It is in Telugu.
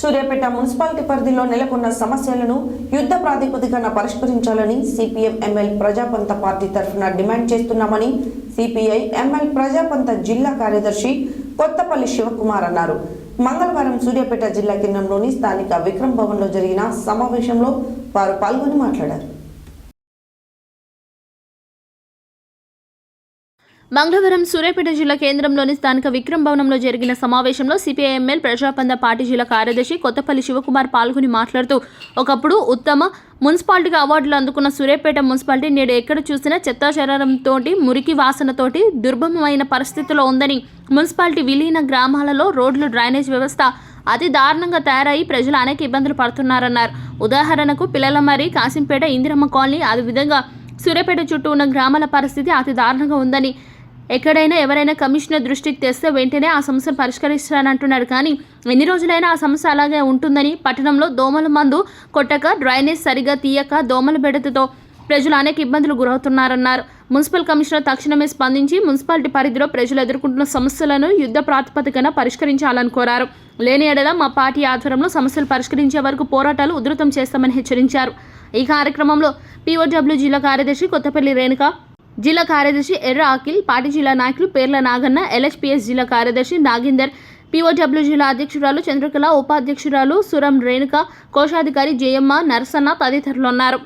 సూర్యాపేట మున్సిపాలిటీ పరిధిలో నెలకొన్న సమస్యలను యుద్ధ ప్రాతిపదికన పరిష్కరించాలని సిపిఎం ఎంఎల్ ప్రజాపంత పార్టీ తరఫున డిమాండ్ చేస్తున్నామని సిపిఐ ఎంఎల్ ప్రజాపంత జిల్లా కార్యదర్శి కొత్తపల్లి శివకుమార్ అన్నారు. మంగళవారం సూర్యాపేట జిల్లా కేంద్రంలోని స్థానిక విక్రమ్ భవన్లో జరిగిన సమావేశంలో వారు పాల్గొని మాట్లాడారు. మంగళవారం సూర్యాపేట జిల్లా కేంద్రంలోని స్థానిక విక్రమ్ భవనంలో జరిగిన సమావేశంలో సిపిఐఎంఎల్ ప్రజాపంద పార్టీ జిల్లా కార్యదర్శి కొత్తపల్లి శివకుమార్ పాల్గొని మాట్లాడుతూ ఒకప్పుడు ఉత్తమ మున్సిపాలిటీగా అవార్డులు అందుకున్న సూర్యాపేట మున్సిపాలిటీ నేడు ఎక్కడ చూసినా చెత్తాచెదారంతో మురికి వాసనతోటి దుర్భమమైన పరిస్థితిలో ఉందని మున్సిపాలిటీ విలీన గ్రామాలలో రోడ్లు డ్రైనేజ్ వ్యవస్థ అతి దారుణంగా తయారై ప్రజలు అనేక ఇబ్బందులు పడుతున్నారన్నారు. ఉదాహరణకు పిల్లల మరి కాసింపేట ఇందిరమ్మ కాలనీ అదేవిధంగా సూర్యాపేట చుట్టూ ఉన్న గ్రామాల పరిస్థితి అతి దారుణంగా ఉందని ఎక్కడైనా ఎవరైనా కమిషనర్ దృష్టికి తెస్తే వెంటనే ఆ సమస్యను పరిష్కరిస్తానంటున్నారు కానీ ఎన్ని రోజులైనా ఆ సమస్య అలాగే ఉంటుందని పట్టణంలో దోమల మందు కొట్టక డ్రైనేజ్ సరిగా తీయక దోమల బెడతతో ప్రజలు అనేక ఇబ్బందులు గురవుతున్నారన్నారు. మున్సిపల్ కమిషనర్ తక్షణమే స్పందించి మున్సిపాలిటీ పరిధిలో ప్రజలు ఎదుర్కొంటున్న సమస్యలను యుద్ధ ప్రాతిపదికన పరిష్కరించాలని కోరారు. లేని ఎడల మా పార్టీ ఆధ్వర్యంలో సమస్యలు పరిష్కరించే వరకు పోరాటాలు ఉధృతం చేస్తామని హెచ్చరించారు. ఈ కార్యక్రమంలో పీఓడబ్ల్యూ జిల్లా కార్యదర్శి కొత్తపల్లి రేణుక జిల్లా కార్యదర్శి ఎర్ర అఖిల్ పార్టీ జిల్లా నాయకులు పేర్ల నాగన్న ఎల్హెచ్పిఎస్ జిల్లా కార్యదర్శి నాగేందర్ పీఓడబ్ల్యూ జిల్లా అధ్యక్షురాలు చంద్రకళ ఉపాధ్యక్షురాలు సురం రేణుక కోశాధికారి జయమ్మ నరసన్న తదితరులు ఉన్నారు.